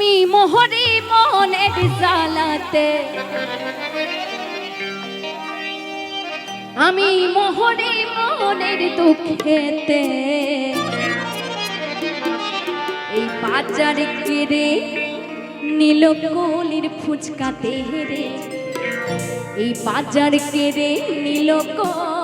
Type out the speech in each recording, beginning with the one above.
আমি মোহরি মনের জ্বালাতে। আমি মোহরি মনের দুঃখেতে। এই বাজার কেড়ে নীল কলির ফুচকাতে হেরে এই বাজার কেড়ে নীল কলির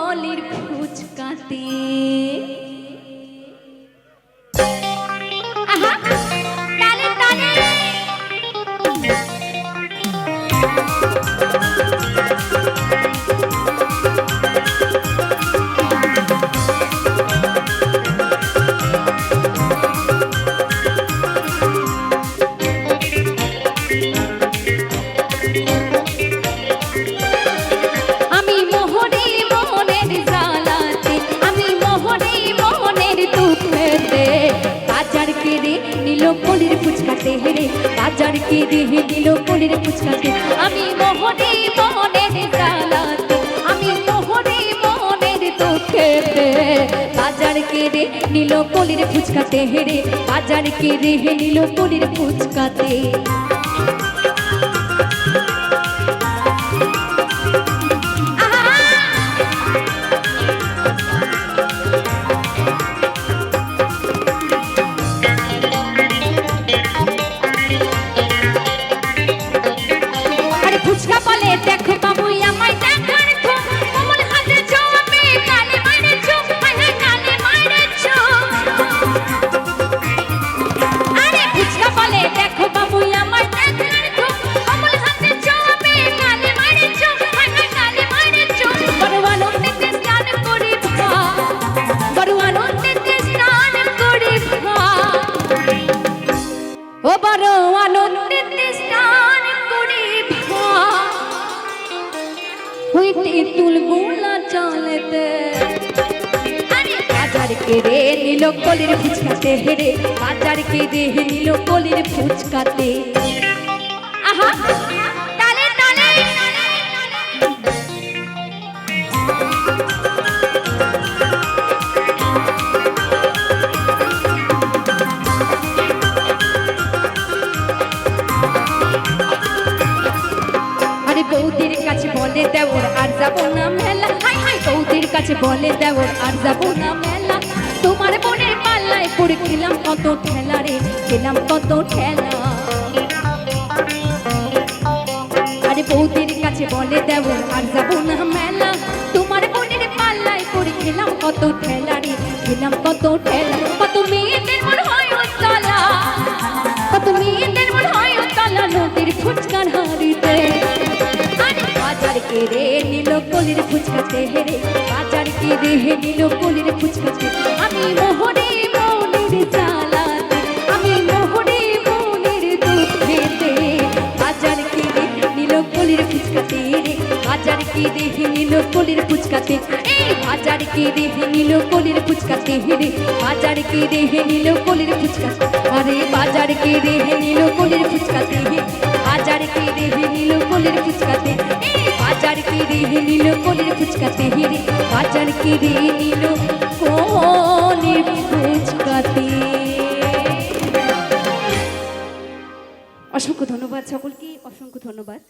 কলির ফুচকাতে হেরে বাজার দিয়ে নীল কলির ফুচকাতে আমি মোহনে মোহনের জ্বালাতে আমি মনের তো। খেতে বাজার রে নিল কলির ফুচকাতে হেরে বাজার রেহে নিল কলির ফুচকাতে ও বড় আনন্দে স্নান করি হইতে তুলগুলা চলেতে। বাজার কে রে নীল কলির ফুচকাতে হেরে বাজার কে রে নীল কলির ফুচকাতে। আহা, তালে তালে। না মেলা। হাই কাছে বলে দেওর আর যাব না মেলা। তোমার বোনের পাল্লায় পড়ে খেলাম কত ঠেলা রে, খেলাম কত ঠেলা। আরে বৌদির কাছে বলে দেওর আর যাব না মেলা। তোমার বোনের পাল্লায় পড়ে খেলাম কত ঠেলা রে, খেলাম কত ঠেলা। কত মেয়েদের মন বাজার কে রে নীল কলির ফুচকাতে হেরে বাজার কে রে নীল কলির ফুচকাতে? আমি মোহরে মনের জ্বালাতে আমি মোহরে মনের দুঃখেতে বাজার কে রে নীল কলির ফুচকাতে রে, বাজার কে রে নীল কলির ফুচকাতে? এই বাজার কে রে নীল কলির ফুচকাতে রে, বাজার কে রে নীল কলির ফুচকাতে? আরে বাজার কে রে নীল কলির ফুচকাতে বাজার কে রে নীল কলির ফুচকাতে? এই বাজার কে রে নিলো কলির ফুচকাতে বাজার ফুচকাতে। অসংখ্য ধন্যবাদ সকলকে অসংখ্য ধন্যবাদ।